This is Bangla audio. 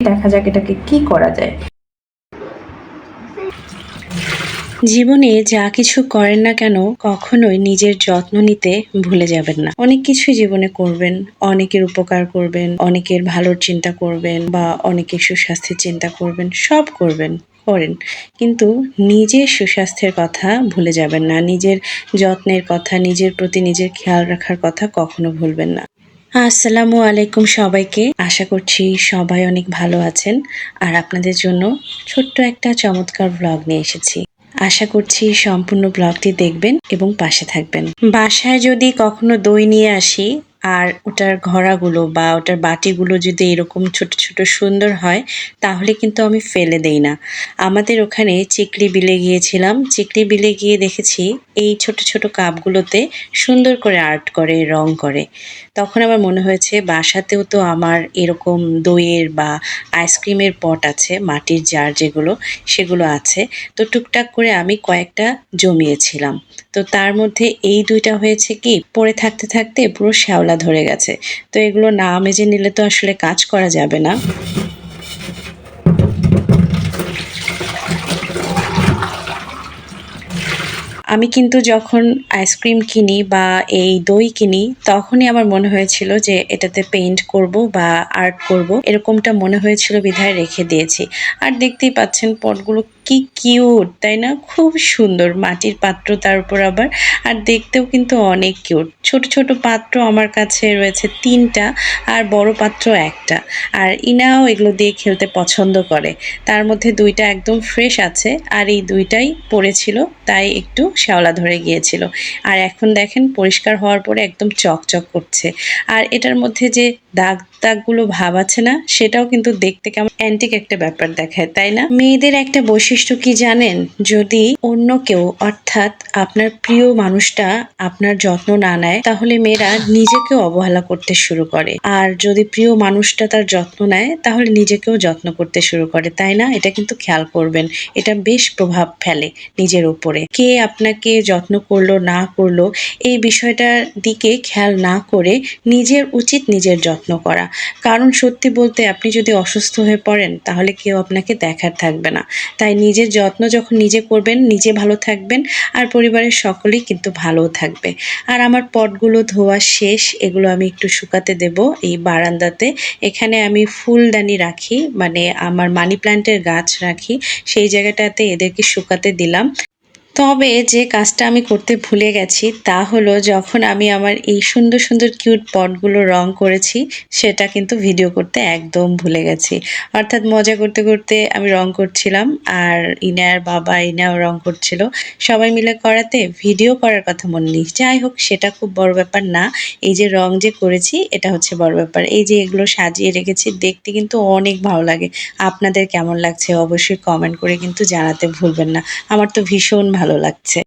দেখা যাক এটাকে কি করা যায়। জীবনে যা কিছু করেন না কেন, কখনোই নিজের যত্ন নিতে ভুলে যাবেন না। অনেক কিছুই জীবনে করবেন, অনেকের উপকার করবেন, অনেকের ভালোর চিন্তা করবেন বা অনেকের সুস্বাস্থ্যের চিন্তা করবেন, সব করবেন, করেন। কিন্তু নিজের সুস্বাস্থ্যের কথা ভুলে যাবেন না, নিজের যত্নের কথা, নিজের প্রতি নিজের খেয়াল রাখার কথা কখনো ভুলবেন না। আসসালামু আলাইকুম সবাইকে। আশা করছি সবাই অনেক ভালো আছেন। আর আপনাদের জন্য ছোট্ট একটা চমৎকার ব্লগ নিয়ে এসেছি। আশা করছি সম্পূর্ণ ব্লগটি দেখবেন এবং পাশে থাকবেন। বাসায় যদি কখনো দই নিয়ে আসি আর ওটার ঘড়াগুলো বা ওটার বাটিগুলো যদি এরকম ছোট ছোট সুন্দর হয়, তাহলে কিন্তু আমি ফেলে দেই না। আমাদের ওখানে চিকড়ি বিলে গিয়েছিলাম। চিকড়ি বিলে গিয়ে দেখেছি এই ছোট ছোট কাপগুলোতে সুন্দর করে আর্ট করে, রং করে। তখন আমার মনে হয়েছে, বাসাতেও তো আমার এরকম দইয়ের বা আইসক্রিমের পট আছে, মাটির জার যেগুলো, সেগুলো আছে। তো টুকটাক করে আমি কয়েকটা জমিয়েছিলাম। তো তার মধ্যে এই দুইটা হয়েছে কি, পড়ে থাকতে থাকতে পুরো শ্যাওলা ধরে গেছে। তো এগুলো না মেজে নিলে তো আসলে কাজ করা যাবে না। আমি কিন্তু যখন আইসক্রিম কিনি বা এই দই কিনি, তখনই আমার মনে হয়েছিল যে এটাতে পেইন্ট করব বা আর্ট করব। এরকমটা মনে হয়েছিল বিধায় রেখে দিয়েছি। আর দেখতেই পাচ্ছেন, পটগুলো কি কিউট তাই না? খুব সুন্দর মাটির পাত্র তার উপর আবার। আর দেখতেও কিন্তু অনেক কিউট ছোট ছোট পাত্র আমার কাছে রয়েছে তিনটা আর বড় পাত্র একটা। আর ইনাও এগুলো দিয়ে খেলতে পছন্দ করে। তার মধ্যে দুইটা একদম ফ্রেশ আছে আর এই দুইটাই পড়েছিল, তাই একটু শ্যাওলা ধরে গিয়েছিল। আর এখন দেখেন পরিষ্কার হওয়ার পরে একদম চকচক করছে। আর এটার মধ্যে যে দাগ দাগগুলো ভাব আছে না, সেটাও কিন্তু দেখতে কেমন অ্যান্টিক একটা ব্যাপার দেখায়, তাই না? মেয়েদের একটা বৈশিষ্ট্য কি জানেন? যদি অন্য কেউ, অর্থাৎ আপনার প্রিয় মানুষটা আপনার যত্ন না নেয়, তাহলে মেয়েরা নিজেকেও অবহেলা করতে শুরু করে। আর যদি প্রিয় মানুষটা তার যত্ন নেয়, তাহলে নিজেকেও যত্ন করতে শুরু করে, তাই না? এটা কিন্তু খেয়াল করবেন। এটা বেশ প্রভাব ফেলে নিজের উপরে। কে আপনাকে যত্ন করল, না করল, এই বিষয়টার দিকে খেয়াল না করে নিজের উচিত নিজের যত্ন করা। কারণ সত্যি বলতে, আপনি যদি অসুস্থ হয়ে পড়েন, তাহলে কেউ আপনাকে দেখার থাকবে না। তাই নিজের যত্ন যখন নিজে করবেন, নিজে ভালো থাকবেন আর পরিবারের সকলেই কিন্তু ভালো থাকবে। আর আমার পটগুলো ধোয়া শেষ, এগুলো আমি একটু শুকাতে দেব এই বারান্দাতে। এখানে আমি ফুলদানি রাখি মানে আমার মানি প্ল্যান্টের গাছ রাখি, সেই জায়গাটাতে এদেরকে শুকাতে দিলাম। তবে যে কাজটা আমি করতে ভুলে গেছি তা হলো যখন আমি আমার এই সুন্দর সুন্দর কিউট পটগুলো রং করেছি, সেটা কিন্তু ভিডিও করতে একদম ভুলে গেছি। অর্থাৎ মজা করতে করতে আমি রং করছিলাম আর ইনার বাবা, ইনাও রং করছিল। সবাই মিলে করাতে ভিডিও করার কথা মনে নেই। যাই হোক, সেটা খুব বড় ব্যাপার না। এই যে রং যে করেছি, এটা হচ্ছে বড় ব্যাপার। এই যে এগুলো সাজিয়ে রেখেছি, দেখতে কিন্তু অনেক ভালো লাগে। আপনাদের কেমন লাগছে অবশ্যই কমেন্ট করে কিন্তু জানাতে ভুলবেন না। আমার তো ভীষণ ভালো লাগছে।